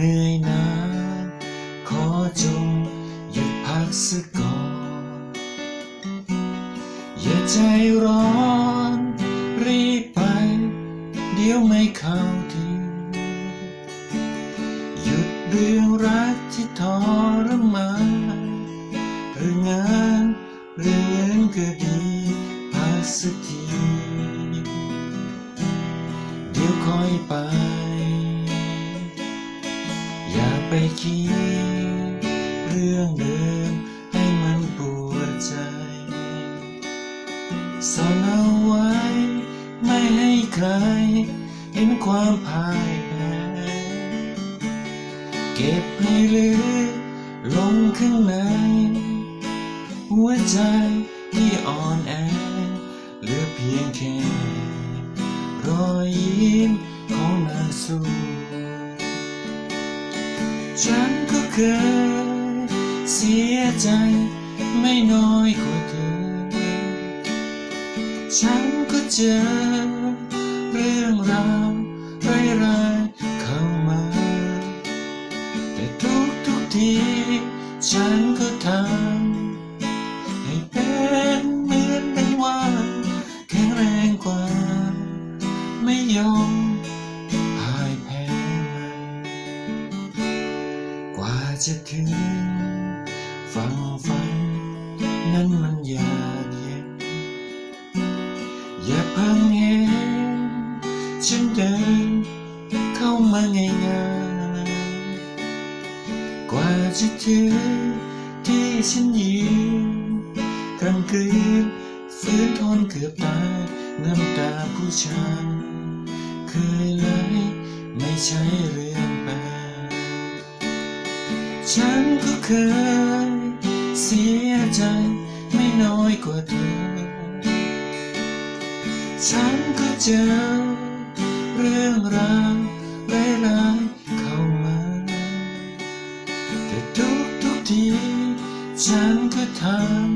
เหนื่อยนาขอจงหยุดพักสักก่อน อย่าใจร้อน รีบไป เดี๋ยวไม่เข้าทีหยุดเรื่องรักที่ทรมานเรื่องงานเรื่องเงินก็ดีพักสักที เดี๋ยวค่อยไป ไปคิดเรื่องเดิมให้มันปวดใจสอนเอาไว้ ไม่ให้ใคร เห็นความพ่ายแพ้เก็บให้ลึกลงข้างใน หัวใจที่อ่อนแอเหลือเพียงแค่รอยยิ้มของนางสู้ ฉันก็เคยเสียใจไม่น้อยกว่าเธอ ฉันก็เจอเรื่องราวร้ายๆเข้ามา แต่ทุกทุกทีฉันก็ทำให้เป็นเหมือนดังว่าแข็งแรงกว่า ไม่ยอม จะถึงฝั่งฝัน นั้นมันยากเย็น อย่าเพังเห็น ฉันเดินเข้ามาง่ายๆกว่าจะถึงที่ฉันยืนกำกืนฝืนทนเกือบตายน้ำตาผู้ชันเคยไหลไม่ใช่เรื่อ ฉันก็เคยเสียใจไม่น้อยกว่าเธอ ฉันก็เจอเรื่องราวร้ายๆเข้ามา แต่ทุกทุกๆทีฉันก็ทำ